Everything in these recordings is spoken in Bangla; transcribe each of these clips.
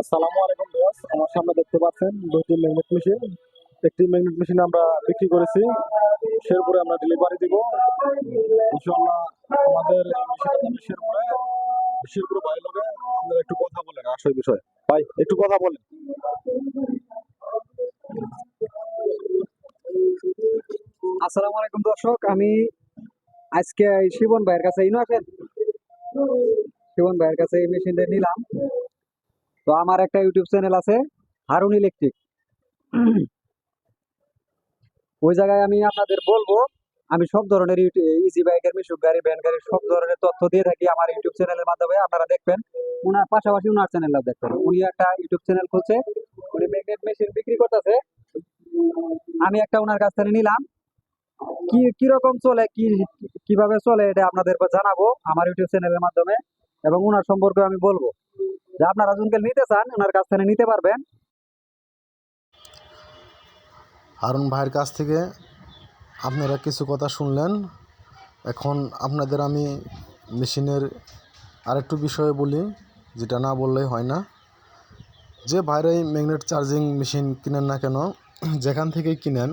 আসসালামু আলাইকুম ভিউয়ার্স, আমার সামনে দেখতে পাচ্ছেন দুটি ম্যাগনেট মেশিন একটি ম্যাগনেট মেশিন আমরা বিক্রি করেছি, শেরপুরে আমরা ডেলিভারি দিব। ইনশাআল্লাহ আমাদের শেরপুরে শেরপুরে ভাই লোকে আপনারা একটু কথা বলেন, আসল বিষয়। ভাই, একটু কথা বলেন। আসসালামু আলাইকুম দর্শক, আমি আজকে শিবন ভাইয়ের কাছে ইনো আছেন শিবন ভাইয়ের কাছে এই মেশিনটা নিলাম। তো আমার একটা ইউটিউব চ্যানেল আছে, হারুন ইলেকট্রিক। ওই জায়গায় আমি আপনাদের বলব, আমি সব ধরনের ইজি বাইকের মিশুক গাড়ি ভ্যান গাড়ি সব ধরনের তথ্য দিয়ে থাকি আমার ইউটিউব চ্যানেলের মাধ্যমে, আপনারা দেখবেন। ওনার পাশাপাশি ওনার চ্যানেলটা দেখবেন। উনি একটা ইউটিউব চ্যানেল খুলছে, উনি ম্যাগনেট মেশিন বিক্রি করতেছে। আমি একটা ওনার কাছ থেকে নিলাম। কি, কীরকম চলে, কি, কীভাবে চলে, এটা আপনাদের জানাব আমার ইউটিউব চ্যানেলের মাধ্যমে এবং ওনার সম্পর্কে আমি বলব। যে আপনারা জুনকে নিতে চান, ওনার কাছ থেকে নিতে পারবেন। হারুন ভাইয়ের কাছ থেকে আপনারা কিছু কথা শুনলেন। এখন আপনাদের আমি মেশিনের আরেকটু বিষয়ে বলি, যেটা না বললেই হয় না। যে ভাইরাই ম্যাগনেট চার্জিং মেশিন কিনেন না কেন, যেখান থেকে কিনেন,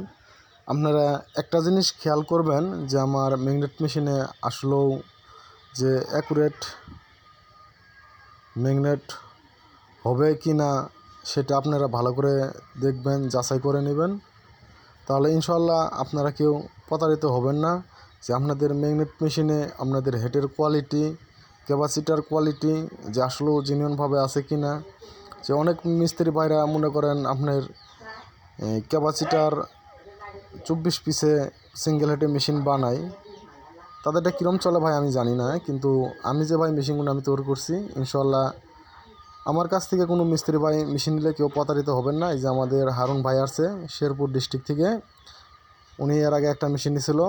আপনারা একটা জিনিস খেয়াল করবেন যে আমার ম্যাগনেট মেশিনে আসলেও যে অ্যাকুরেট ম্যাগনেট হবে কি না, সেটা আপনারা ভালো করে দেখবেন, যাচাই করে নেবেন। তাহলে ইনশাল্লাহ আপনারা কেউ প্রতারিত হবেন না যে আপনাদের ম্যাগনেট মেশিনে আপনাদের হেডের কোয়ালিটি, ক্যাপাসিটার কোয়ালিটি, যে আসলেও জেনুইনভাবে আছে কি না। যে অনেক মিস্ত্রি ভাইরা মনে করেন আপনার ক্যাপাসিটার চব্বিশ পিসে সিঙ্গেল হেডে মেশিন বানায়। তাদেরটা কীরম চলে ভাই আমি জানি না, কিন্তু আমি যে ভাই মেশিনগুলো আমি তৈরি করছি ইনশাল্লাহ আমার কাছ থেকে কোনো মিস্ত্রি ভাই মেশিন নিলে কেউ প্রতারিত হবেন না। এই যে আমাদের হারুন ভাই আসছে শেরপুর ডিস্ট্রিক্ট থেকে, উনি এর আগে একটা মেশিন নিয়েছিল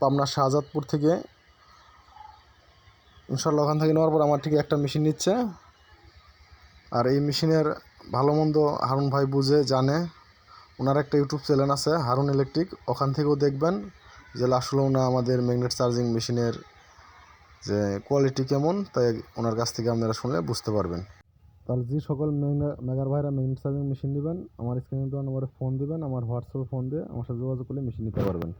পাবনা শাহজাদপুর থেকে। ইনশাল্লাহ ওখান থেকে নেওয়ার পর আমার ঠিক একটা মেশিন নিচ্ছে। আর এই মেশিনের ভালো মন্দ হারুন ভাই বুঝে, জানে। ওনার একটা ইউটিউব চ্যানেল আছে, হারুন ইলেকট্রিক ওখান থেকেও দেখবেন। যে আসলেও না আমাদের ম্যাগনেট চার্জিং মেশিনের যে কোয়ালিটি কেমন, তাই ওনার কাছ থেকে আপনারা শুনলে বুঝতে পারবেন। তাহলে যে সকল মেগার ভাইরা ম্যাগনেট চার্জিং মেশিন নেবেন আমার স্ক্রিনে দেওয়া নম্বরে ফোন দেবেন, আমার হোয়াটসঅ্যাপে ফোন দিয়ে আমার সাথে যোগাযোগ করলে মেশিন নিতে পারবেন।